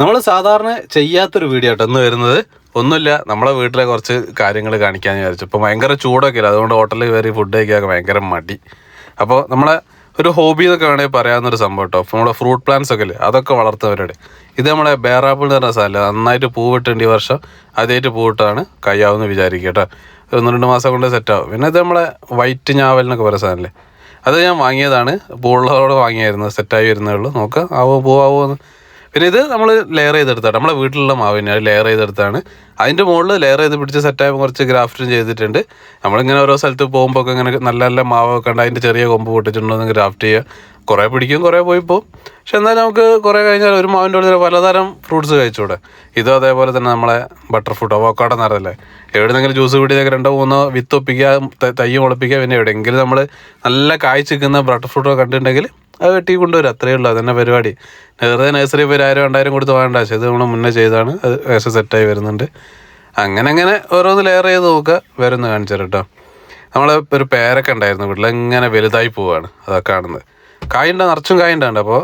നമ്മൾ സാധാരണ ചെയ്യാത്തൊരു വീഡിയോ ആട്ടോ ഇന്ന് വരുന്നത്. ഒന്നുമില്ല നമ്മളെ വീട്ടിലെ കുറച്ച് കാര്യങ്ങൾ കാണിക്കാൻ വിചാരിച്ചു. ഇപ്പോൾ ഭയങ്കര ചൂടൊക്കെ ഇല്ല അതുകൊണ്ട് ഹോട്ടലിൽ കയറി ഫുഡ് കഴിക്കാനൊക്കെ ഭയങ്കര മടി. അപ്പോൾ നമ്മളെ ഒരു ഹോബി എന്നൊക്കെ വേണമെങ്കിൽ പറയാവുന്നൊരു സംഭവം കേട്ടോ. നമ്മുടെ ഫ്രൂട്ട് പ്ലാന്റ്സ് ഒക്കെ ഇല്ലേ അതൊക്കെ വളർത്തുന്നവരുടെ ഇത് നമ്മളെ ബേറാപ്പിൾ എന്ന് പറഞ്ഞ സ്ഥലം നന്നായിട്ട് പൂവിട്ടുണ്ട് ഈ വർഷം ആദ്യമായിട്ട് പൂവിട്ടാണ് കയ്യാവെന്ന് വിചാരിക്കുക കേട്ടോ. ഒന്ന് രണ്ട് മാസം കൊണ്ട് സെറ്റാവും പിന്നെ ഇത് നമ്മളെ വൈറ്റ് ഞാവൽ എന്നൊക്കെ പറയുന്ന സാധനമല്ലേ അത് ഞാൻ വാങ്ങിയതാണ്. പൂവുള്ളതോടെ വാങ്ങിയായിരുന്നു സെറ്റായി വരുന്നേ ഉള്ളൂ. നോക്കാം ആവോ പൂവാവോ എന്ന്. പിന്നെ ഇത് നമ്മൾ ലെയർ ചെയ്തെടുത്താണ്. നമ്മളെ വീട്ടിലുള്ള മാവിനെ ലെയർ ചെയ്തെടുത്താണ്. അതിന്റെ മുകളിൽ ലെയർ ചെയ്ത് പിടിച്ച് സെറ്റായ കുറച്ച് ഗ്രാഫ്റ്റും ചെയ്തിട്ടുണ്ട്. നമ്മളിങ്ങനെ ഓരോ സ്ഥലത്ത് പോകുമ്പോൾ ഒക്കെ ഇങ്ങനെ നല്ല നല്ല മാവൊക്കെ ഉണ്ട്. അതിന്റെ ചെറിയ കൊമ്പ് പൊട്ടിച്ചിട്ടുണ്ടെന്ന് ഗ്രാഫ്റ്റ് ചെയ്യുക കുറേ പിടിക്കും കുറേ പോയി പോകും പക്ഷെ എന്നാലും നമുക്ക് കുറേ കഴിഞ്ഞാൽ ഒരു മാവിന്റെ ഉള്ളിൽ പലതരം ഫ്രൂട്ട്സ് കഴിച്ചൂടെ. ഇതും അതേപോലെ തന്നെ നമ്മളെ ബട്ടർ ഫ്രൂട്ട് അവക്കാട നിറയല്ലേ എവിടെന്നെങ്കിലും ജ്യൂസ് പിടിയൊക്കെ രണ്ടോ മൂന്നോ വിത്ത് ഒപ്പിക്കുക തയ്യും ഒളിപ്പിക്കുക പിന്നെ എവിടെയെങ്കിലും നമ്മൾ നല്ല കായ്ച്ചിരിക്കുന്ന ബട്ടർ ഫ്രൂട്ടൊക്കെ കണ്ടിട്ടുണ്ടെങ്കിൽ അത് വെട്ടി കൊണ്ടുവരും. അത്രയേ ഉള്ളൂ. അതന്നെ പരിപാടി. വെറുതെ നഴ്സറി പോയി ആയിരം രണ്ടായിരം കൊടുത്ത് വാങ്ങണ്ട. പക്ഷേ ഇത് നമ്മൾ മുന്നേ ചെയ്താണ് അത് വേഷം സെറ്റായി വരുന്നുണ്ട്. അങ്ങനെ അങ്ങനെ ഓരോന്ന് ലെയർ ചെയ്ത് നോക്കുക. വരുന്ന കാണിച്ചു കേട്ടോ നമ്മളെ ഒരു പേരൊക്കെ ഉണ്ടായിരുന്നു. വീട്ടിൽ ഇങ്ങനെ വലുതായി പോവാണ്. അതൊക്കെ കാണുന്നത്. കായുണ്ട നിറച്ചും കായുണ്ടാണ്ട് അപ്പോൾ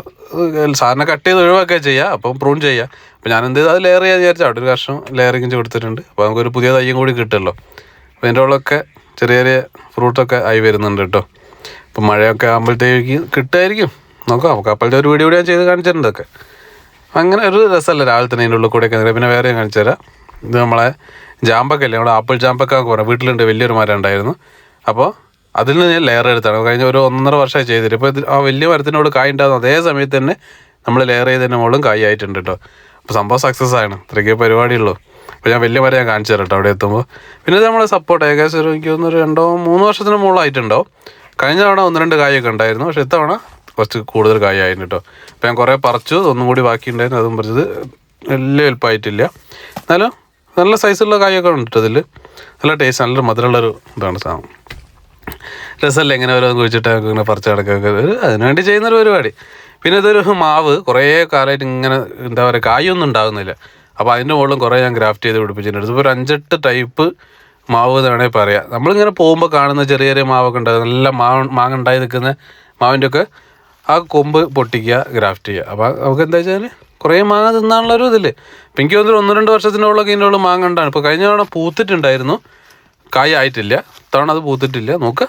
സാറിനെ കട്ട് ചെയ്ത് ഒഴിവാക്കുക ചെയ്യുക അപ്പം പ്രൂൺ ചെയ്യുക അപ്പോൾ ഞാൻ എന്ത് ചെയ്തു? അത് ലെയർ ചെയ്യാൻ വിചാരിച്ചു. അവിടെ ഒരു കഷ്ണം ലെയറിങ് കൊടുത്തിട്ടുണ്ട്. അപ്പോൾ നമുക്കൊരു പുതിയ തയ്യും കൂടി കിട്ടുമല്ലോ. അപ്പോൾ അതിന്റെ ഉള്ളൊക്കെ ചെറിയ ചെറിയ ഫ്രൂട്ടൊക്കെ ആയി വരുന്നുണ്ട് കേട്ടോ ഇപ്പം മഴയൊക്കെ ആകുമ്പോഴത്തേക്ക് കിട്ടുമായിരിക്കും. നോക്കാം അപ്പോഴത്തെ ഒരു വീഡിയോ ഞാൻ ചെയ്ത് കാണിച്ചിട്ടുണ്ട് ഒക്കെ അങ്ങനെ ഒരു രസമല്ല രാവിലെ തന്നെ അതിന്റെ ഉള്ളിൽ കൂടെയൊക്കെ. പിന്നെ വേറെ ഞാൻ കാണിച്ചു തരാം. ഇത് നമ്മളെ ജാമ്പക്കല്ലേ നമ്മുടെ ആപ്പിൾ ജാമ്പക്ക കുറേ വീട്ടിലുണ്ട് വലിയൊരു മരം ഉണ്ടായിരുന്നു അപ്പോൾ അതിൽ നിന്ന് ഞാൻ ലെയർ എടുത്താണ്. കഴിഞ്ഞ ഒരു ഒന്നര വർഷമായി ചെയ്തിട്ട്. ഇപ്പോൾ ആ വലിയ മരത്തിനോട് കായ് ഉണ്ടാകുന്ന അതേ സമയത്ത് തന്നെ നമ്മൾ ലെയർ ചെയ്തതിന്റെ മുകളിലും കായ് ആയിട്ടുണ്ട് കേട്ടോ. അപ്പോൾ സംഭവം സക്സസ് ആണ്. ഇത്രയ്ക്ക് പരിപാടിയുള്ളൂ. അപ്പോൾ ഞാൻ വലിയ മരം ഞാൻ കാണിച്ചു തരാം കേട്ടോ അവിടെ എത്തുമ്പോൾ. പിന്നെ നമ്മളെ സപ്പോർട്ട് ഏകദേശം ഒരു എനിക്ക് തോന്നുന്നു രണ്ടോ മൂന്ന് വർഷത്തിന് മുകളിലായിട്ടുണ്ടാവും. കഴിഞ്ഞ തവണ ഒന്ന് രണ്ട് കായൊക്കെ ഉണ്ടായിരുന്നു. പക്ഷെ ഇത്തവണ കുറച്ച് കൂടുതൽ കായായിരുന്നു കേട്ടോ. അപ്പോൾ ഞാൻ കുറേ പറിച്ചു. ഒന്നും കൂടി ബാക്കി ഉണ്ടായിരുന്നു അതും പറിച്ചത് വലിയ എളുപ്പമായിട്ടില്ല എന്നാലും നല്ല സൈസുള്ള കായൊക്കെ ഉണ്ട് ഇതിൽ നല്ല ടേസ്റ്റ് നല്ല മധുരമുള്ളൊരു ഇതാണ് സാധനം. രസമല്ലേ എങ്ങനെ ഓരോന്ന് കുഴിച്ചിട്ട് ഇങ്ങനെ പറിച്ച് കിടക്കൊക്കെ അതിനുവേണ്ടി ചെയ്യുന്നൊരു പരിപാടി. പിന്നെ ഇതൊരു മാവ്. കുറേ കാലമായിട്ട് ഇങ്ങനെ എന്താ പറയുക കായൊന്നും ഉണ്ടാകുന്നില്ല. അപ്പോൾ അതിന്റെ മുകളിലും കുറേ ഞാൻ ഗ്രാഫ്റ്റ് ചെയ്ത് പിടിപ്പിച്ചിട്ടുണ്ട്. ഇതിപ്പോൾ ഒരു അഞ്ചെട്ട് ടൈപ്പ് മാവ് എന്ന് വേണമെങ്കിൽ പറയാം. നമ്മളിങ്ങനെ പോകുമ്പോൾ കാണുന്ന ചെറിയ ചെറിയ മാവൊക്കെ ഉണ്ടാകും. നല്ല മാവ് മാങ്ങ ഉണ്ടായി നിൽക്കുന്ന മാവിന്റെ ഒക്കെ ആ കൊമ്പ് പൊട്ടിക്കുക ഗ്രാഫ്റ്റ് ചെയ്യുക. അപ്പോൾ നമുക്ക് എന്താ വെച്ചാൽ കുറേ മാങ്ങ തിന്നാനുള്ളൊരു ഇതില്ലേ? ഇപ്പം എനിക്ക് തോന്നുന്നു ഒന്ന് രണ്ട് വർഷത്തിനുള്ളൊക്കെ ഉള്ള മാങ്ങ ഉണ്ടാണ് ഇപ്പോൾ കഴിഞ്ഞ തവണ പൂത്തിട്ടുണ്ടായിരുന്നു. കായ് ആയിട്ടില്ല. ഇത്തവണ അത് പൂത്തിട്ടില്ല. നോക്ക്.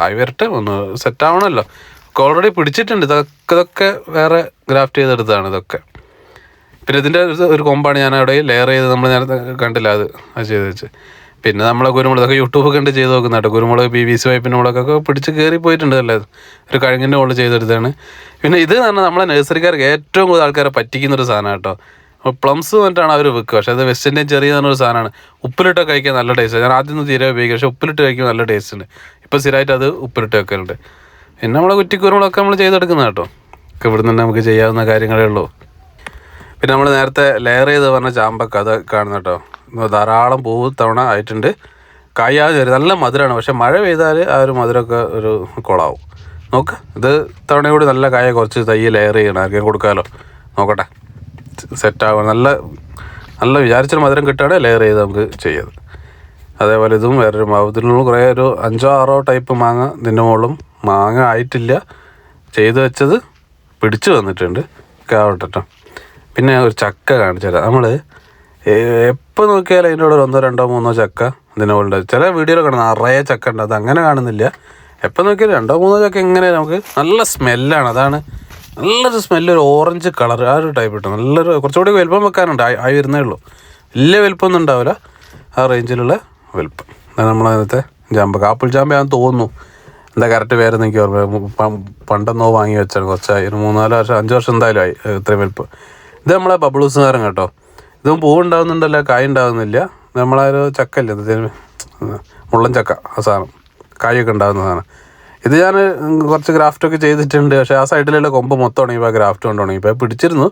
ആയി വരട്ടെ. ഒന്ന് സെറ്റ് ആവണമല്ലോ. ഒക്കെ ഓൾറെഡി പിടിച്ചിട്ടുണ്ട്. ഇതൊക്കെ ഇതൊക്കെ വേറെ ഗ്രാഫ്റ്റ് ചെയ്തെടുത്തതാണ് ഇതൊക്കെ. പിന്നെ ഇതിന്റെ ഒരു- ഒരു കൊമ്പാണ് ഞാൻ അവിടെ ലെയർ ചെയ്ത് നമ്മൾ നേരത്തെ കണ്ടില്ല അത് അത് ചെയ്ത് വെച്ച്. പിന്നെ നമ്മളെ കുരുമുളകൊക്കെ യൂട്യൂബ് കണ്ട് ചെയ്ത് നോക്കുന്ന കേട്ടോ. കുരുമുളക് പി വി സി വൈപ്പിന്റെ മുളകൊക്കെ പിടിച്ച് കയറി പോയിട്ടുണ്ട് അല്ലേ ഒരു കഴുങ്ങിന്റെ മുകളിൽ ചെയ്തെടുത്താണ് പിന്നെ ഇത് പറഞ്ഞാൽ നമ്മളെ നഴ്സറിക്കാർക്ക് ഏറ്റവും കൂടുതൽ ആൾക്കാരെ പറ്റിക്കുന്ന ഒരു സാധനം കേട്ടോ. പ്ലംസ് വന്നിട്ടാണ് അവർ വെക്കുക പക്ഷേ അത് വെസ്റ്റ് ഇന്ത്യൻ ചെറിയ ഒരു സാധനമാണ് ഉപ്പിലിട്ട് കഴിക്കാൻ നല്ല ടേസ്റ്റ് ഞാൻ ആദ്യം തീരെ ഉപയോഗിക്കുക പക്ഷേ ഉപ്പിലിട്ട് കഴിക്കാൻ നല്ല ടേസ്റ്റ് ഉണ്ട്. ഇപ്പോൾ സ്ഥിരമായിട്ട് അത് ഉപ്പിലിട്ട് വെക്കലുണ്ട്. പിന്നെ നമ്മളെ കുറ്റിക്കുരുമുളൊക്കെ നമ്മൾ ചെയ്തെടുക്കുന്ന കേട്ടോ. ഒക്കെ ഇവിടെ നിന്ന് നമുക്ക് ചെയ്യാവുന്ന കാര്യങ്ങളേ ഉള്ളൂ. പിന്നെ നമ്മൾ നേരത്തെ ലെയർ ചെയ്ത് പറഞ്ഞ ചാമ്പക്ക അത് കാണുന്ന കേട്ടോ. ധാരാളം പൂവ് തവണ ആയിട്ടുണ്ട്. വരും നല്ല മധുരമാണ് പക്ഷെ മഴ പെയ്താൽ ആ ഒരു മധുരമൊക്കെ ഒരു കുളമാവും നോക്ക് ഇത് തവണ കൂടി നല്ല കായ കുറച്ച് തൈ ലെയർ ചെയ്യണം. ആർക്കും കൊടുക്കാമല്ലോ നോക്കട്ടെ. സെറ്റ് ആവണം നല്ല നല്ല വിചാരിച്ചൊരു മധുരം കിട്ടുകയാണെങ്കിൽ ലെയർ ചെയ്ത് നമുക്ക് ചെയ്യാം. അതേപോലെ ഇതും വേറൊരു മാവത്തിനുള്ള കുറേ ഒരു അഞ്ചോ ആറോ ടൈപ്പ് മാങ്ങ ഇതിന്റെ മുകളിലും മാങ്ങ ആയിട്ടില്ല. ചെയ്ത് വെച്ചത് പിടിച്ചു വന്നിട്ടുണ്ട്. കേട്ടോ പിന്നെ ഒരു ചക്ക കാണിച്ചു തരാം നമ്മൾ എപ്പോൾ നോക്കിയാലും അതിന്റെ കൂടെ ഒന്നോ രണ്ടോ മൂന്നോ ചക്ക ഇതിന്റെ മുകളിൽ ചില വീഡിയോയിൽ കാണുന്ന നിറയെ ചക്ക ഉണ്ട്. അത് അങ്ങനെ കാണുന്നില്ല. എപ്പോൾ നോക്കിയാലും രണ്ടോ മൂന്നോ ചക്ക ഇങ്ങനെ നമുക്ക് നല്ല സ്മെല്ലാണ്. അതാണ് നല്ലൊരു സ്മെല്ല് ഒരു ഓറഞ്ച് കളർ ആ ഒരു ടൈപ്പ് കിട്ടും നല്ലൊരു കുറച്ചുകൂടി വലുപ്പം വെക്കാനുണ്ട്. ആയി വരുന്നേ ഉള്ളൂ. വലിയ വലുപ്പമൊന്നും ഉണ്ടാവില്ല. ആ റേഞ്ചിലുള്ള വലുപ്പം. അതാണ് നമ്മളതിനകത്തെ ജാമ്പക്ക ആപ്പിൾ ജാമ്പയാന്ന് തോന്നുന്നു. എന്താ കറക്റ്റ് പേര് എനിക്ക് ഓർമ്മ പണ്ടെന്നോ വാങ്ങി വെച്ചാണ്. കുറച്ചായി ഒരു മൂന്നാൽ വർഷം അഞ്ച് വർഷം എന്തായാലും ആയി. ഇത്രയും വലുപ്പം. ഇത് നമ്മളെ ബബിൾസ് നേരം കേട്ടോ. ഇതും പൂവുണ്ടാകുന്നുണ്ടല്ലോ കായ ഉണ്ടാകുന്നില്ല നമ്മളൊരു ചക്കല്ലേ മുള്ളൻ ചക്ക ആ സാധനം. കായൊക്കെ ഉണ്ടാകുന്ന സാധനം. ഇത് ഞാൻ കുറച്ച് ഗ്രാഫ്റ്റൊക്കെ ചെയ്തിട്ടുണ്ട്. പക്ഷേ ആ സൈഡിലുള്ള കൊമ്പ് മൊത്തം ഉണങ്ങിയപ്പോൾ ഗ്രാഫ്റ്റ് കൊണ്ട് ഉണങ്ങിയപ്പോൾ പിടിച്ചിരുന്നു.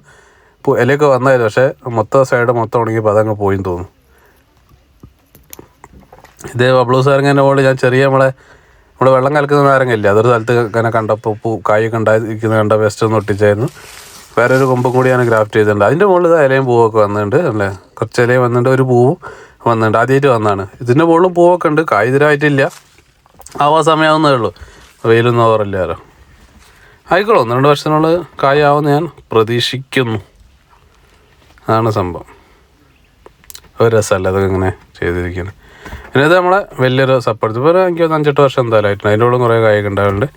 ഇലയൊക്കെ വന്നായിരുന്നു. പക്ഷേ മൊത്തം സൈഡ് മൊത്തം ഉണങ്ങിയപ്പോൾ അതങ്ങ് പോയി തോന്നുന്നു. ഇത് ബബ്ലൂസ് നാരങ്ങന്റെ പോലെ ഞാൻ ചെറിയ നമ്മളെ നമ്മൾ വെള്ളം കലക്കുന്ന നാരങ്ങയില്ല? അതൊരു സ്ഥലത്ത് ഇങ്ങനെ കണ്ടപ്പോൾ പൂ കായൊക്കെ ഉണ്ടായിരിക്കുന്ന കണ്ട വെസ്റ്റ് ഒന്ന് ഒട്ടിച്ചായിരുന്നു. വേറെ ഒരു കൊമ്പും കൂടി ഞാൻ ഗ്രാഫ്റ്റ് ചെയ്തിട്ടുണ്ട്. അതിന്റെ മുകളിൽ ഇലയും പൂവൊക്കെ വന്നിട്ടുണ്ട് അല്ലേ? കുറച്ച് ഇലയും വന്നിട്ടുണ്ട് ഒരു പൂവും വന്നിട്ടുണ്ട് ആദ്യമായിട്ട് വന്നതാണ്. ഇതിന്റെ മുകളിലും പൂവൊക്കെ ഉണ്ട് കായ് ആവാ സമയമാവുന്നേ ഉള്ളൂ. വെയിലൊന്നും ഓവറില്ലാലോ ആയിക്കോളൂ ഒന്ന് രണ്ട് വർഷത്തിനുള്ളിൽ കായാവുമെന്ന് ഞാൻ പ്രതീക്ഷിക്കുന്നു. അതാണ് സംഭവം. ഒരു രസമല്ല അതൊക്കെ ഇങ്ങനെ ചെയ്തിരിക്കുന്നത്. പിന്നെ ഇത് നമ്മളെ വലിയൊരു സപ്പോർട്ട്. ഇപ്പോൾ ഒരു എനിക്ക് അഞ്ചെട്ട് വർഷം എന്തായാലും ആയിട്ടുണ്ട്. അതിന്റെ ഉള്ളിൽ കുറേ കായൊക്കെ ഉണ്ടാവുന്നുണ്ട്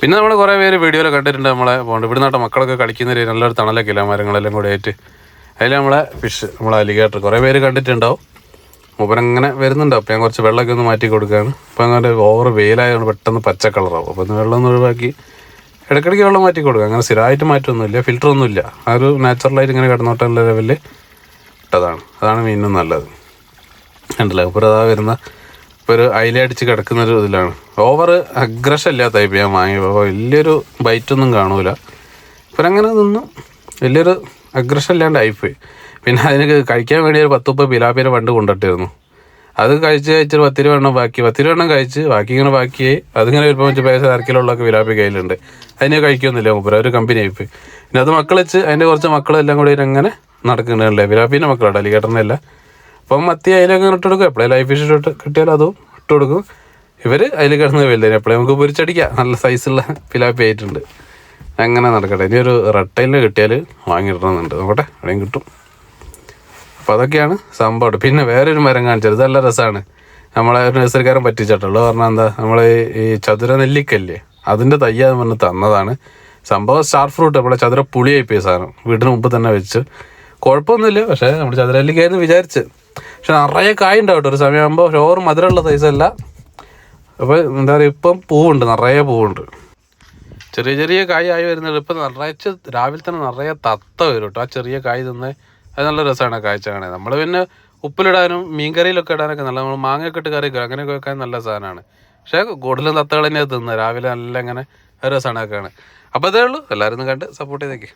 പിന്നെ നമ്മൾ കുറേ പേര് വീഡിയോയിൽ കണ്ടിട്ടുണ്ട് നമ്മളെ പോകേണ്ട ഇവിടെ നാട്ടെ മക്കളൊക്കെ കളിക്കുന്ന രീതി നല്ലൊരു തണലൊക്കെ ഇല്ല? മരങ്ങളെല്ലാം കൂടെ ആയിട്ട്. അതിൽ നമ്മളെ ഫിഷ് നമ്മളെ അലിഗേറ്റർ കുറേ പേര് കണ്ടിട്ടുണ്ടാവും. മൂപ്പരങ്ങനെ വരുന്നുണ്ട്. അപ്പോൾ ഞാൻ കുറച്ച് വെള്ളമൊക്കെ ഒന്ന് മാറ്റി കൊടുക്കുകയാണ് അപ്പോൾ അങ്ങനെ ഓവർ വെയിലായതുകൊണ്ട് പെട്ടെന്ന് പച്ച കളറാവും അപ്പോൾ ഒന്ന് വെള്ളം ഒന്ന് ഒഴിവാക്കി ഇടയ്ക്കിടയ്ക്ക് വെള്ളം മാറ്റി കൊടുക്കുക അങ്ങനെ സ്ഥിരമായിട്ട് മാറ്റമൊന്നുമില്ല ഫിൽറ്ററൊന്നുമില്ല ആ ഒരു നാച്ചുറലായിട്ട് ഇങ്ങനെ കിടന്നോട്ടുള്ള ലെവലിൽ ഇട്ടതാണ്. അതാണ് മീനും നല്ലത്. ഉണ്ടല്ലോ ഇപ്പോൾ അതാ വരുന്ന ഇപ്പോൾ ഒരു അയിലടിച്ച് കിടക്കുന്ന ഒരു ഇതിലാണ്. ഓവർ അഗ്രഷൻ ഇല്ലാത്ത ടൈപ്പ് ഞാൻ വാങ്ങിയപ്പോൾ വലിയൊരു ബൈറ്റൊന്നും കാണൂല. ഇപ്പം അങ്ങനെ നിന്നും. വലിയൊരു അഗ്രഷൻ ഇല്ലാണ്ട് ആയിപ്പോയി പിന്നെ അതിന് കഴിക്കാൻ വേണ്ടി ഒരു പത്തുപ്പ പിലാപ്പിനെ പണ്ട് കൊണ്ടിട്ടിരുന്നു. അത് കഴിച്ച് കഴിച്ചൊരു പത്തിരി വെണ്ണം ബാക്കി. പത്തിരി വെണ്ണം കഴിച്ച് ബാക്കി ഇങ്ങനെ ബാക്കിയായി. അതിങ്ങനെ വരുമ്പോൾ വെച്ച് പൈസ അരക്കിലുള്ളൊക്കെ വിലാപ്പി കയ്യിലുണ്ട്. അതിനെ കഴിക്കൊന്നുമില്ല മൂപ്പര. ഒരു കമ്പനി ആയിപ്പോയി പിന്നെ അത് മക്കൾ വെച്ച് അതിന്റെ കുറച്ച് മക്കളെല്ലാം കൂടി അങ്ങനെ നടക്കുന്നുണ്ടല്ലേ? വിലാപ്പിന്റെ മക്കളുണ്ട് അലിഗേട്ടന്റെ അപ്പം മത്തി അതിലൊക്കെ ഇട്ട് കൊടുക്കും. എപ്പോഴേ ലൈഫ് ഇട്ട് കിട്ടിയാലും അതും ഇട്ട് കൊടുക്കും. ഇവർ അതിൽ കിടന്ന് വലുതായി എപ്പോഴേ നമുക്ക് പൊരിച്ചടിക്കാം. നല്ല സൈസുള്ള പിലാപ്പി ആയിട്ടുണ്ട്. അങ്ങനെ നടക്കട്ടെ. ഇനി ഒരു റട്ടയിൽ കിട്ടിയാൽ വാങ്ങിയിടണമെന്നുണ്ട്. നോക്കട്ടെ എവിടെയും കിട്ടും. അപ്പോൾ അതൊക്കെയാണ് സംഭവം. പിന്നെ വേറൊരു മരം കാണിച്ചത്. ഇത് നല്ല രസമാണ് നമ്മളെ ഒരു നഴ്സറിക്കാരൻ പറ്റിച്ചിട്ടുള്ളൂ പറഞ്ഞാൽ എന്താ? നമ്മൾ ഈ ചതുര നെല്ലിക്കല്ലേ? അതിന്റെ തയ്യാന്ന് പറഞ്ഞ് തന്നതാണ്. സംഭവം സ്റ്റാർ ഫ്രൂട്ട് നമ്മളെ ചതുര പുളിയായി പോയി സാധനം. വീടിന് മുമ്പ് തന്നെ വെച്ച് കുഴപ്പമൊന്നുമില്ല. പക്ഷേ നമ്മൾ ചതുരല്ലിക്കായിരുന്നു വിചാരിച്ച്. പക്ഷെ നിറയെ കായ ഉണ്ടാവും ഒരു സമയമാകുമ്പോൾ പക്ഷെ ഓവർ മധുരമുള്ള സൈസല്ല അപ്പോൾ എന്താ പറയുക ഇപ്പം പൂവുണ്ട്. നിറയെ പൂവുണ്ട്. ചെറിയ ചെറിയ കായ് ആയി വരുന്നുണ്ട്. ഇപ്പം നിറച്ച് രാവിലെ തന്നെ നിറയെ തത്ത വരും കേട്ടോ. ആ ചെറിയ കായ് തിന്ന് അത് നല്ല രസമാണ് കാഴ്ച കാണാൻ നമ്മൾ പിന്നെ ഉപ്പിലിടാനും മീൻകറിയിലൊക്കെ ഇടാനൊക്കെ നല്ല നമ്മൾ മാങ്ങയൊക്കെ ഇട്ട് കറി അങ്ങനെയൊക്കെ വെക്കാൻ നല്ല സാധനമാണ്. പക്ഷേ കൂടുതലും തത്തകൾ തന്നെയാണ് തിന്നുന്നത്. രാവിലെ നല്ല ഇങ്ങനെ ഒരു രസമാണ് കാണാൻ അപ്പോൾ അതേ ഉള്ളൂ. എല്ലാവരും കണ്ട് സപ്പോർട്ട് ചെയ്തേക്ക്.